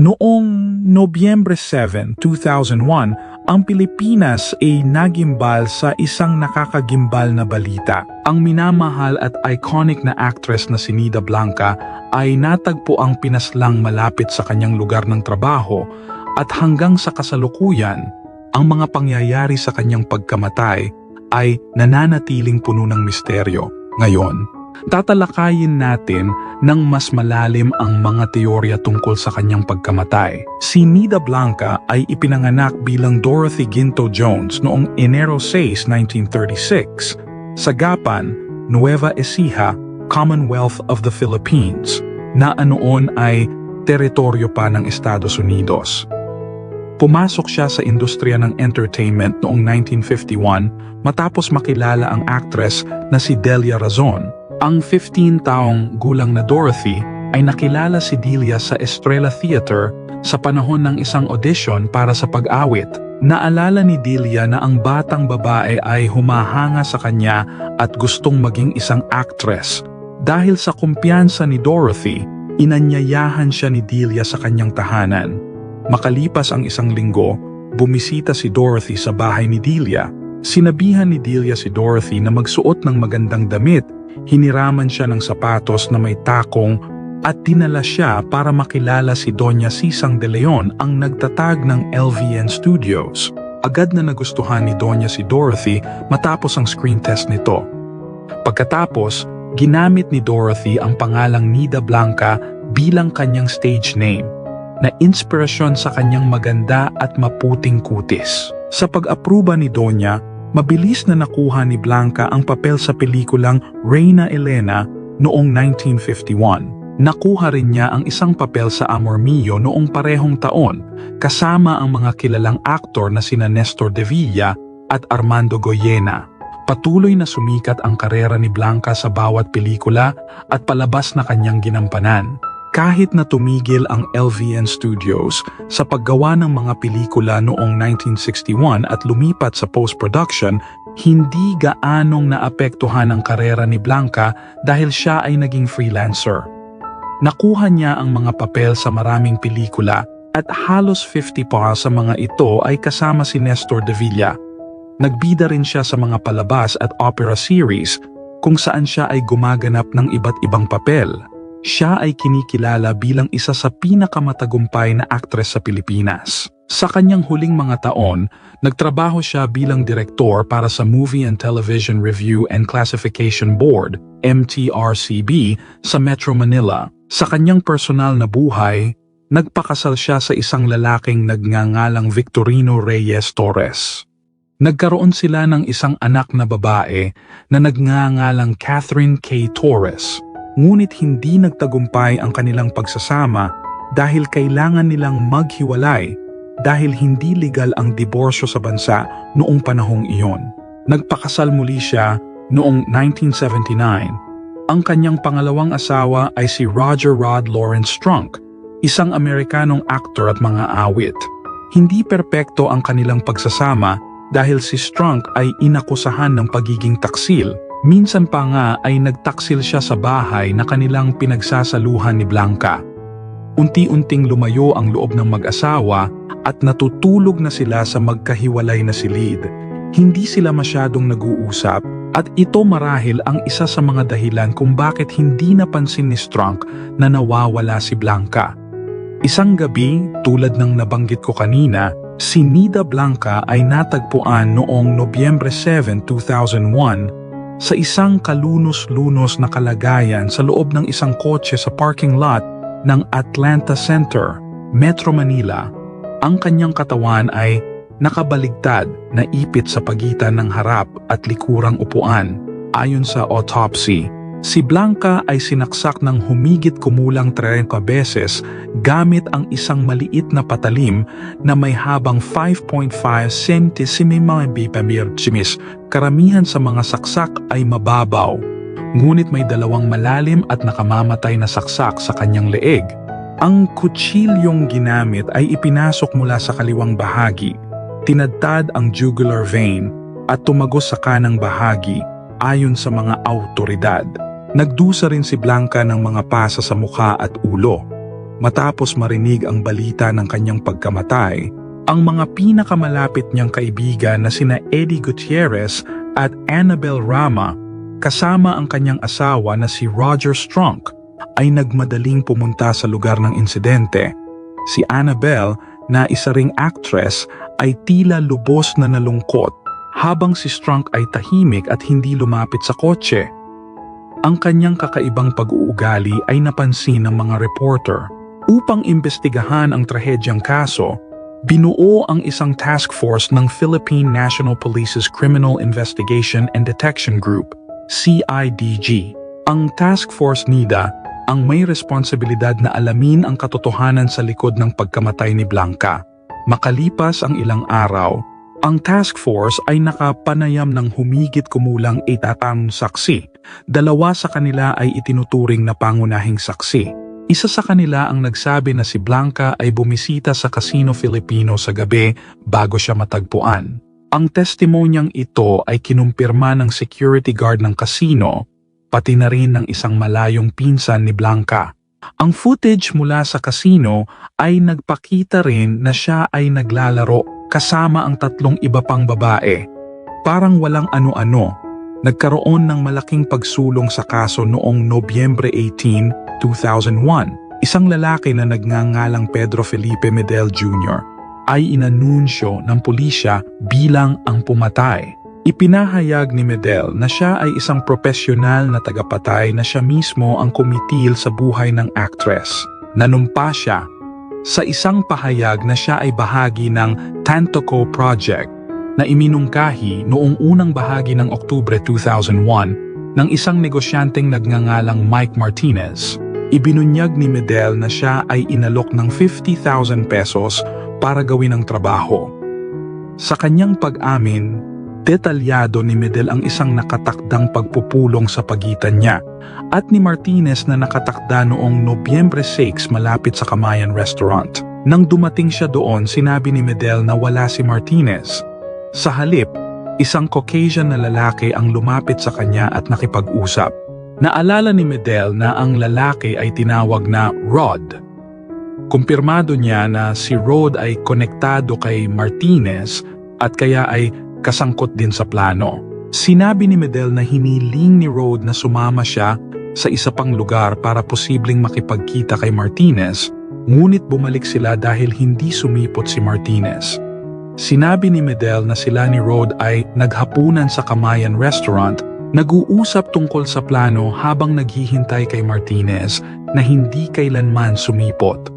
Noong Nobyembre 7, 2001, ang Pilipinas ay nagimbal sa isang nakakagimbal na balita. Ang minamahal at iconic na actress na si Nida Blanca ay natagpo ang pinaslang malapit sa kanyang lugar ng trabaho at hanggang sa kasalukuyan, ang mga pangyayari sa kanyang pagkamatay ay nananatiling puno ng misteryo. Ngayon, tatalakayin natin ng mas malalim ang mga teorya tungkol sa kanyang pagkamatay. Si Nida Blanca ay ipinanganak bilang Dorothy Ginto Jones noong Enero 6, 1936 sa Gapan, Nueva Ecija, Commonwealth of the Philippines, na anoon ay teritoryo pa ng Estados Unidos. Pumasok siya sa industriya ng entertainment noong 1951 matapos makilala ang actress na si Delia Razon. Ang 15 taong gulang na Dorothy ay nakilala si Delia sa Estrella Theater sa panahon ng isang audition para sa pag-awit. Naalala ni Delia na ang batang babae ay humahanga sa kanya at gustong maging isang actress. Dahil sa kumpiyansa ni Dorothy, inanyayahan siya ni Delia sa kanyang tahanan. Makalipas ang isang linggo, bumisita si Dorothy sa bahay ni Delia. Sinabihan ni Delia si Dorothy na magsuot ng magandang damit, hiniraman siya ng sapatos na may takong at dinala siya para makilala si Doña Sisang de Leon ang nagtatag ng LVN Studios. Agad na nagustuhan ni Doña si Dorothy matapos ang screen test nito. Pagkatapos, ginamit ni Dorothy ang pangalang Nida Blanca bilang kanyang stage name na inspirasyon sa kanyang maganda at maputing kutis. Sa pag-apruba ni Donya, mabilis na nakuha ni Blanca ang papel sa pelikulang Reina Elena noong 1951. Nakuha rin niya ang isang papel sa Amor Mio noong parehong taon kasama ang mga kilalang aktor na sina Nestor de Villa at Armando Goyena. Patuloy na sumikat ang karera ni Blanca sa bawat pelikula at palabas na kanyang ginampanan. Kahit na tumigil ang LVN Studios sa paggawa ng mga pelikula noong 1961 at lumipat sa post-production, hindi gaanong naapektuhan ang karera ni Blanca dahil siya ay naging freelancer. Nakuha niya ang mga papel sa maraming pelikula at halos 50 pa sa mga ito ay kasama si Nestor de Villa. Nagbida rin siya sa mga palabas at opera series kung saan siya ay gumaganap ng iba't ibang papel siya ay kinikilala bilang isa sa pinakamatagumpay na aktres sa Pilipinas. Sa kanyang huling mga taon, nagtrabaho siya bilang direktor para sa Movie and Television Review and Classification Board, MTRCB, sa Metro Manila. Sa kanyang personal na buhay, nagpakasal siya sa isang lalaking nagngangalang Victorino Reyes Torres. Nagkaroon sila ng isang anak na babae na nagngangalang Catherine K. Torres ngunit hindi nagtagumpay ang kanilang pagsasama dahil kailangan nilang maghiwalay dahil hindi legal ang diborsyo sa bansa noong panahong iyon. Nagpakasal muli siya noong 1979. Ang kanyang pangalawang asawa ay si Roger Rod Lawrence Strunk, isang Amerikanong aktor at mga awit. Hindi perpekto ang kanilang pagsasama dahil si Strunk ay inakusahan ng pagiging taksil Minsan pa nga ay nagtaksil siya sa bahay na kanilang pinagsasaluhan ni Blanca. Unti-unting lumayo ang loob ng mag-asawa at natutulog na sila sa magkahiwalay na silid. Hindi sila masyadong nag-uusap at ito marahil ang isa sa mga dahilan kung bakit hindi napansin ni Strunk na nawawala si Blanca. Isang gabi, tulad ng nabanggit ko kanina, si Nida Blanca ay natagpuan noong Nobyembre 7, 2001 sa isang kalunos-lunos na kalagayan sa loob ng isang kotse sa parking lot ng Atlanta Center, Metro Manila. Ang kanyang katawan ay nakabaligtad na ipit sa pagitan ng harap at likurang upuan. Ayon sa autopsy, si Blanca ay sinaksak ng humigit kumulang 30 beses gamit ang isang maliit na patalim na may habang 5.5 cm karamihan sa mga saksak ay mababaw, ngunit may dalawang malalim at nakamamatay na saksak sa kanyang leeg. Ang kutsilyong ginamit ay ipinasok mula sa kaliwang bahagi, tinadtad ang jugular vein at tumagos sa kanang bahagi ayon sa mga autoridad. Nagdusa rin si Blanca ng mga pasa sa mukha at ulo. matapos marinig ang balita ng kanyang pagkamatay, ang mga pinakamalapit niyang kaibigan na sina Eddie Gutierrez at Annabel Rama kasama ang kanyang asawa na si Roger Strunk ay nagmadaling pumunta sa lugar ng insidente. Si Annabel na isa ring actress ay tila lubos na nalungkot habang si Strunk ay tahimik at hindi lumapit sa kotse. Ang kanyang kakaibang pag-uugali ay napansin ng mga reporter. Upang imbestigahan ang trahedyang kaso, binuo ang isang task force ng Philippine National Police's Criminal Investigation and Detection Group, CIDG. Ang task force NIDA ang may responsibilidad na alamin ang katotohanan sa likod ng pagkamatay ni Blanca. Makalipas ang ilang araw, ang task force ay nakapanayam ng humigit kumulang itatang saksi. Dalawa sa kanila ay itinuturing na pangunahing saksi. Isa sa kanila ang nagsabi na si Blanca ay bumisita sa Casino Filipino sa gabi bago siya matagpuan. Ang testimonyang ito ay kinumpirma ng security guard ng casino, pati na rin ng isang malayong pinsan ni Blanca. Ang footage mula sa casino ay nagpakita rin na siya ay naglalaro kasama ang tatlong iba pang babae. Parang walang ano-ano, nagkaroon ng malaking pagsulong sa kaso noong Nobyembre 18, 2001. Isang lalaki na nagngangalang Pedro Felipe Medel Jr. ay inanunsyo ng pulisya bilang ang pumatay. Ipinahayag ni Medel na siya ay isang profesional na tagapatay na siya mismo ang kumitil sa buhay ng actress. Nanumpa siya sa isang pahayag na siya ay bahagi ng Tantoco Project na iminungkahi noong unang bahagi ng Oktubre 2001 ng isang negosyanteng nagngangalang Mike Martinez. Ibinunyag ni Medel na siya ay inalok ng 50,000 pesos para gawin ang trabaho. Sa kanyang pag-amin, detalyado ni Medel ang isang nakatakdang pagpupulong sa pagitan niya at ni Martinez na nakatakda noong Nobyembre 6 malapit sa Kamayan Restaurant. Nang dumating siya doon, sinabi ni Medel na wala si Martinez. Sa halip, isang Caucasian na lalaki ang lumapit sa kanya at nakipag-usap. Naalala ni Medel na ang lalaki ay tinawag na Rod. Kumpirmado niya na si Rod ay konektado kay Martinez at kaya ay kasangkot din sa plano. Sinabi ni Medel na hiniling ni Rod na sumama siya sa isa pang lugar para posibleng makipagkita kay Martinez, ngunit bumalik sila dahil hindi sumipot si Martinez. Sinabi ni Medel na sila ni Rod ay naghapunan sa Kamayan Restaurant, nag-uusap tungkol sa plano habang naghihintay kay Martinez na hindi kailanman sumipot.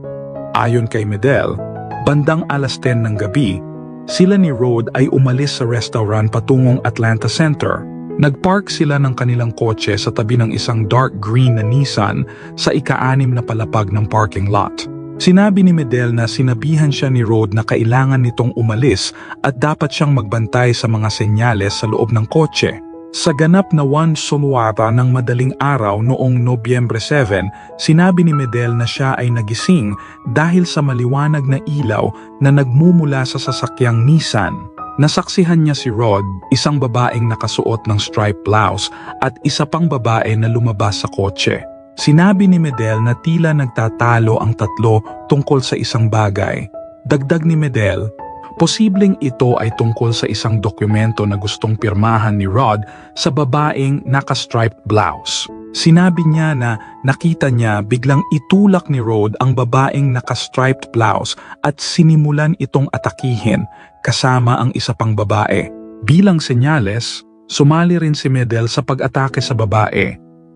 Ayon kay Medel, bandang alas 10 ng gabi, sila ni Rod ay umalis sa restaurant patungong Atlanta Center. Nagpark sila ng kanilang kotse sa tabi ng isang dark green na Nissan sa ika-anim na palapag ng parking lot. Sinabi ni Medel na sinabihan siya ni Rod na kailangan nitong umalis at dapat siyang magbantay sa mga senyales sa loob ng kotse. Sa ganap na Juan Soluata ng madaling araw noong Nobyembre 7, sinabi ni Medel na siya ay nagising dahil sa maliwanag na ilaw na nagmumula sa sasakyang Nissan. Nasaksihan niya si Rod, isang babaeng nakasuot ng striped blouse at isa pang babae na lumabas sa kotse. Sinabi ni Medel na tila nagtatalo ang tatlo tungkol sa isang bagay. Dagdag ni Medel, posibleng ito ay tungkol sa isang dokumento na gustong pirmahan ni Rod sa babaeng naka-striped blouse. Sinabi niya na nakita niya biglang itulak ni Rod ang babaeng naka-striped blouse at sinimulan itong atakihin kasama ang isa pang babae. Bilang senyales, sumali rin si Medel sa pag-atake sa babae.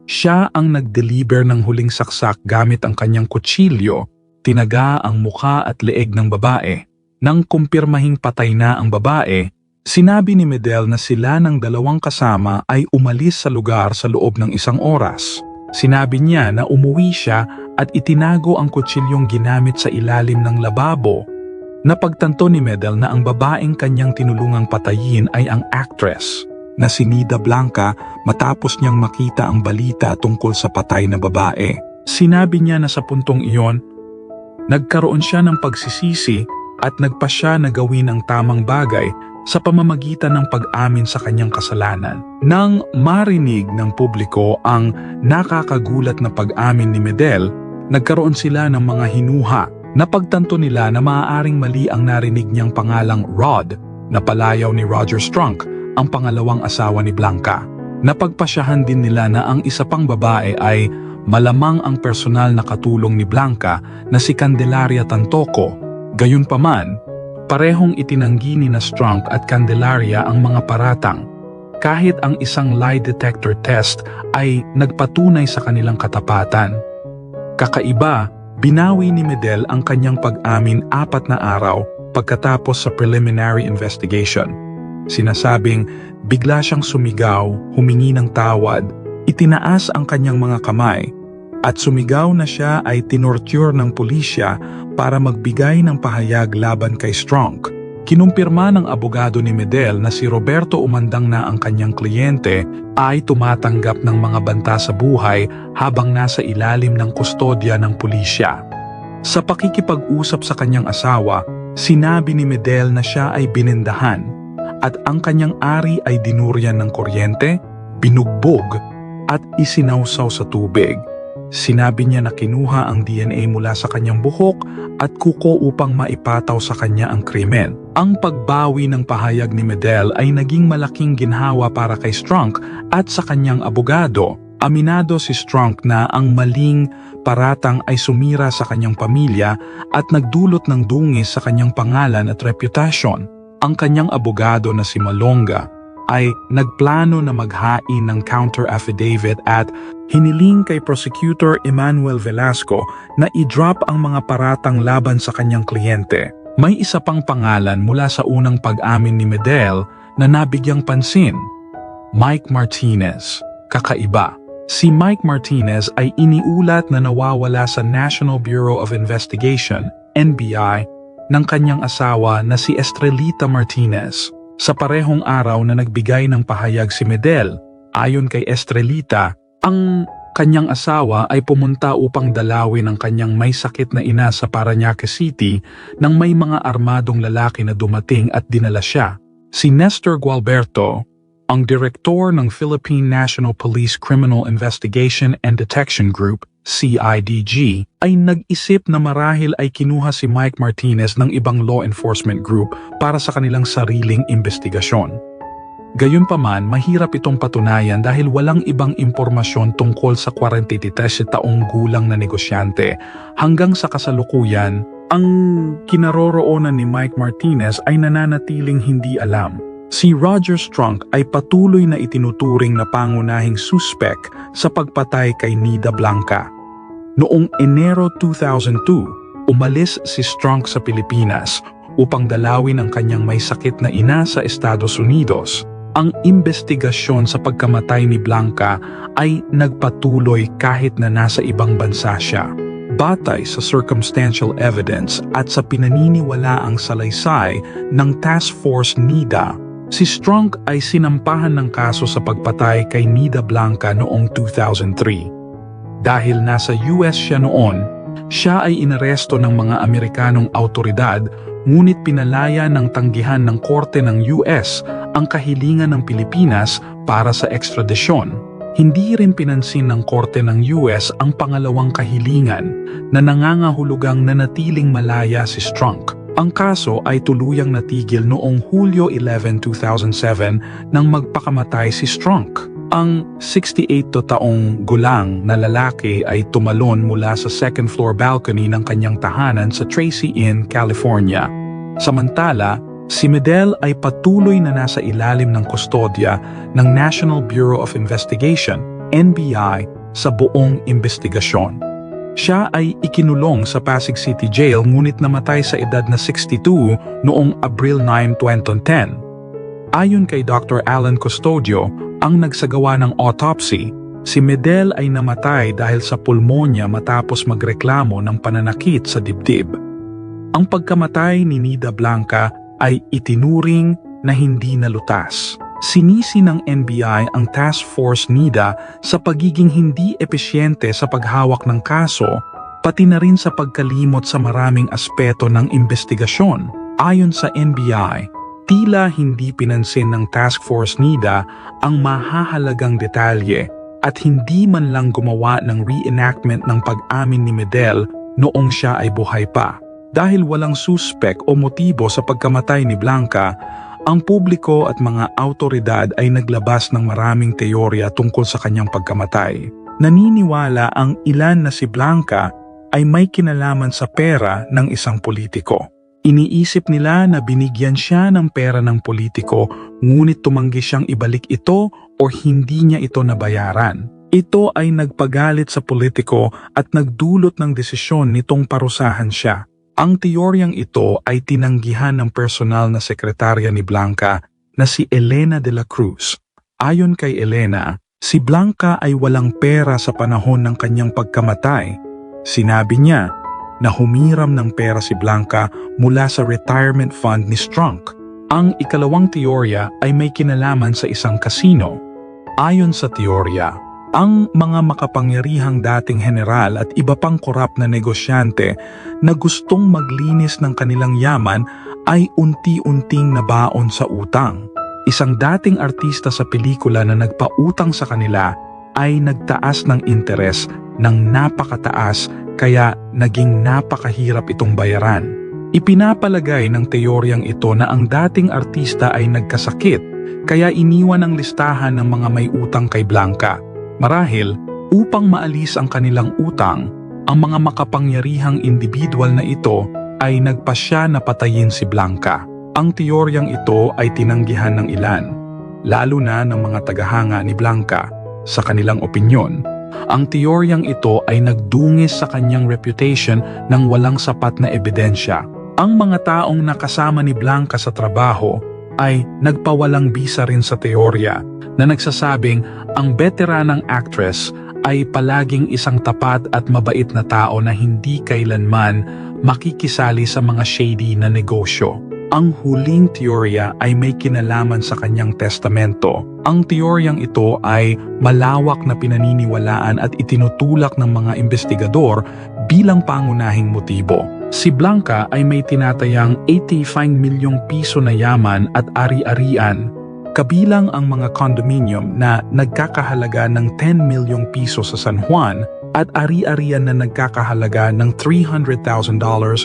Siya ang nag-deliver ng huling saksak gamit ang kanyang kutsilyo, tinaga ang muka at leeg ng babae. Nang kumpirmahing patay na ang babae, sinabi ni Medel na sila ng dalawang kasama ay umalis sa lugar sa loob ng isang oras. Sinabi niya na umuwi siya at itinago ang kutsilyong ginamit sa ilalim ng lababo. Napagtanto ni Medel na ang babaeng kanyang tinulungang patayin ay ang actress na si Nida Blanca matapos niyang makita ang balita tungkol sa patay na babae. Sinabi niya na sa puntong iyon, nagkaroon siya ng pagsisisi at nagpa siya na gawin ang tamang bagay sa pamamagitan ng pag-amin sa kanyang kasalanan. Nang marinig ng publiko ang nakakagulat na pag-amin ni Medel, nagkaroon sila ng mga hinuha. Napagtanto nila na maaaring mali ang narinig niyang pangalang Rod na palayaw ni Roger Strunk, ang pangalawang asawa ni Blanca. Napagpasyahan din nila na ang isa pang babae ay malamang ang personal na katulong ni Blanca na si Candelaria Tantoco. Gayunpaman, parehong itinanggi ni na Strunk at Candelaria ang mga paratang. Kahit ang isang lie detector test ay nagpatunay sa kanilang katapatan. Kakaiba, binawi ni Medel ang kanyang pag-amin apat na araw pagkatapos sa preliminary investigation. Sinasabing bigla siyang sumigaw, humingi ng tawad, itinaas ang kanyang mga kamay, at sumigaw na siya ay tinorture ng pulisya para magbigay ng pahayag laban kay Strong. Kinumpirma ng abogado ni Medel na si Roberto umandang na ang kanyang kliyente ay tumatanggap ng mga banta sa buhay habang nasa ilalim ng kustodya ng pulisya. Sa pakikipag-usap sa kanyang asawa, sinabi ni Medel na siya ay binindahan at ang kanyang ari ay dinuryan ng kuryente, binugbog at isinawsaw sa tubig. Sinabi niya na kinuha ang DNA mula sa kanyang buhok at kuko upang maipataw sa kanya ang krimen. Ang pagbawi ng pahayag ni Medel ay naging malaking ginhawa para kay Strunk at sa kanyang abogado. Aminado si Strunk na ang maling paratang ay sumira sa kanyang pamilya at nagdulot ng dungis sa kanyang pangalan at reputasyon. Ang kanyang abogado na si Malonga ay nagplano na maghain ng counter affidavit at hiniling kay Prosecutor Emmanuel Velasco na i-drop ang mga paratang laban sa kanyang kliyente. May isa pang pangalan mula sa unang pag-amin ni Medel na nabigyang pansin. Mike Martinez. Kakaiba. Si Mike Martinez ay iniulat na nawawala sa National Bureau of Investigation, NBI, ng kanyang asawa na si Estrelita Martinez. Sa parehong araw na nagbigay ng pahayag si Medel, ayon kay Estrelita, ang kanyang asawa ay pumunta upang dalawin ang kanyang may sakit na ina sa Parañaque City nang may mga armadong lalaki na dumating at dinala siya. Si Nestor Gualberto, ang direktor ng Philippine National Police Criminal Investigation and Detection Group, CIDG, ay nag-isip na marahil ay kinuha si Mike Martinez ng ibang law enforcement group para sa kanilang sariling investigasyon. Gayunpaman, mahirap itong patunayan dahil walang ibang impormasyon tungkol sa 43 taong gulang na negosyante. Hanggang sa kasalukuyan, ang kinaroroonan ni Mike Martinez ay nananatiling hindi alam. Si Roger Strunk ay patuloy na itinuturing na pangunahing suspek sa pagpatay kay Nida Blanca. Noong Enero 2002, umalis si Strunk sa Pilipinas upang dalawin ang kanyang may sakit na ina sa Estados Unidos. Ang investigasyon sa pagkamatay ni Blanca ay nagpatuloy kahit na nasa ibang bansa siya. Batay sa circumstantial evidence at sa pinaniniwalaang salaysay ng Task Force NIDA, si Strunk ay sinampahan ng kaso sa pagpatay kay Nida Blanca noong 2003. Dahil nasa US siya noon, siya ay inaresto ng mga Amerikanong autoridad ngunit pinalaya ng tanggihan ng korte ng US ang kahilingan ng Pilipinas para sa ekstradisyon. Hindi rin pinansin ng korte ng US ang pangalawang kahilingan na nangangahulugang nanatiling malaya si Strunk. Ang kaso ay tuluyang natigil noong Hulyo 11, 2007 nang magpakamatay si Strunk. Ang 68 to taong gulang na lalaki ay tumalon mula sa second floor balcony ng kanyang tahanan sa Tracy Inn, California. Samantala, si Medel ay patuloy na nasa ilalim ng kustodya ng National Bureau of Investigation, NBI, sa buong investigasyon. Siya ay ikinulong sa Pasig City Jail ngunit namatay sa edad na 62 noong Abril 9, 2010. Ayon kay Dr. Alan Custodio, ang nagsagawa ng autopsy, si Medel ay namatay dahil sa pulmonya matapos magreklamo ng pananakit sa dibdib. Ang pagkamatay ni Nida Blanca ay itinuring na hindi nalutas. Sinisi ng NBI ang Task Force NIDA sa pagiging hindi epesyente sa paghawak ng kaso, pati na rin sa pagkalimot sa maraming aspeto ng investigasyon. Ayon sa NBI, tila hindi pinansin ng Task Force NIDA ang mahahalagang detalye at hindi man lang gumawa ng reenactment ng pag-amin ni Medel noong siya ay buhay pa. Dahil walang suspek o motibo sa pagkamatay ni Blanca, ang publiko at mga autoridad ay naglabas ng maraming teorya tungkol sa kanyang pagkamatay. Naniniwala ang ilan na si Blanca ay may kinalaman sa pera ng isang politiko. Iniisip nila na binigyan siya ng pera ng politiko ngunit tumanggi siyang ibalik ito o hindi niya ito nabayaran. Ito ay nagpagalit sa politiko at nagdulot ng desisyon nitong parusahan siya. Ang teoryang ito ay tinanggihan ng personal na sekretarya ni Blanca na si Elena de la Cruz. Ayon kay Elena, si Blanca ay walang pera sa panahon ng kanyang pagkamatay. Sinabi niya na humiram ng pera si Blanca mula sa retirement fund ni Strunk. Ang ikalawang teorya ay may kinalaman sa isang kasino. Ayon sa teorya, ang mga makapangyarihang dating general at iba pang korap na negosyante na gustong maglinis ng kanilang yaman ay unti-unting nabaon sa utang. Isang dating artista sa pelikula na nagpautang sa kanila ay nagtaas ng interes ng napakataas kaya naging napakahirap itong bayaran. Ipinapalagay ng teoryang ito na ang dating artista ay nagkasakit kaya iniwan ang listahan ng mga may utang kay Blanca. Marahil, upang maalis ang kanilang utang, ang mga makapangyarihang individual na ito ay nagpasya na patayin si Blanca. Ang teoryang ito ay tinanggihan ng ilan, lalo na ng mga tagahanga ni Blanca. Sa kanilang opinyon, ang teoryang ito ay nagdungis sa kanyang reputation ng walang sapat na ebidensya. Ang mga taong nakasama ni Blanca sa trabaho ay nagpawalang bisa rin sa teorya na nagsasabing ang veteranang actress ay palaging isang tapat at mabait na tao na hindi kailanman makikisali sa mga shady na negosyo. Ang huling teorya ay may kinalaman sa kanyang testamento. Ang teoryang ito ay malawak na pinaniniwalaan at itinutulak ng mga investigador bilang pangunahing motibo. Si Blanca ay may tinatayang 85 milyong piso na yaman at ari-arian, kabilang ang mga condominium na nagkakahalaga ng 10 milyong piso sa San Juan at ari-arian na nagkakahalaga ng $300,000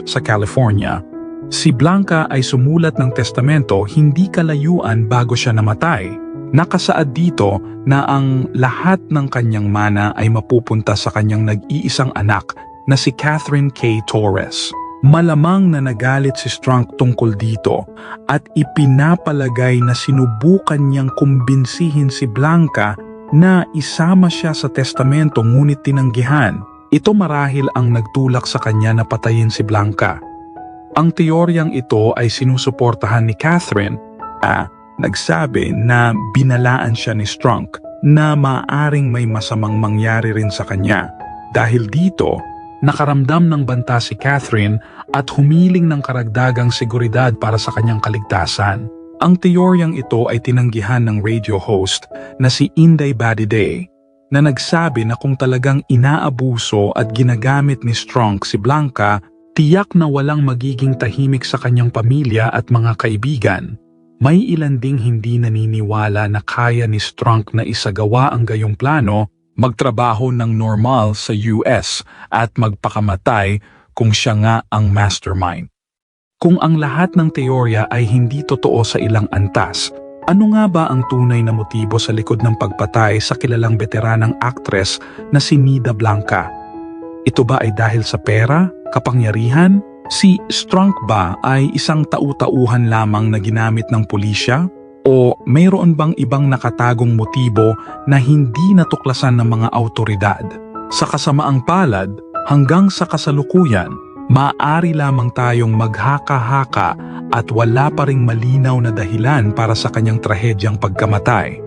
sa California. Si Blanca ay sumulat ng testamento hindi kalayuan bago siya namatay. Nakasaad dito na ang lahat ng kanyang mana ay mapupunta sa kanyang nag-iisang anak na si Catherine K. Torres. Malamang na nagalit si Strunk tungkol dito at ipinapalagay na sinubukan niyang kumbinsihin si Blanca na isama siya sa testamento ngunit tinanggihan. Ito marahil ang nagtulak sa kanya na patayin si Blanca. Ang teoryang ito ay sinusuportahan ni Catherine na nagsabi na binalaan siya ni Strunk na maaring may masamang mangyari rin sa kanya. Dahil dito, nakaramdam ng banta si Catherine at humiling ng karagdagang seguridad para sa kanyang kaligtasan. Ang teoryang ito ay tinanggihan ng radio host na si Inday Badiday na nagsabi na kung talagang inaabuso at ginagamit ni Strunk si Blanca, tiyak na walang magiging tahimik sa kanyang pamilya at mga kaibigan. May ilan ding hindi naniniwala na kaya ni Strunk na isagawa ang gayong plano, magtrabaho ng normal sa US at magpakamatay kung siya nga ang mastermind. Kung ang lahat ng teorya ay hindi totoo sa ilang antas, ano nga ba ang tunay na motibo sa likod ng pagpatay sa kilalang veteranang aktres na si Nida Blanca? Ito ba ay dahil sa pera, kapangyarihan? Si Strunk ba ay isang tau-tauhan lamang na ginamit ng pulisya? O mayroon bang ibang nakatagong motibo na hindi natuklasan ng mga autoridad? Sa kasamaang palad, hanggang sa kasalukuyan, maaari lamang tayong maghaka-haka at wala pa ring malinaw na dahilan para sa kanyang trahedyang pagkamatay.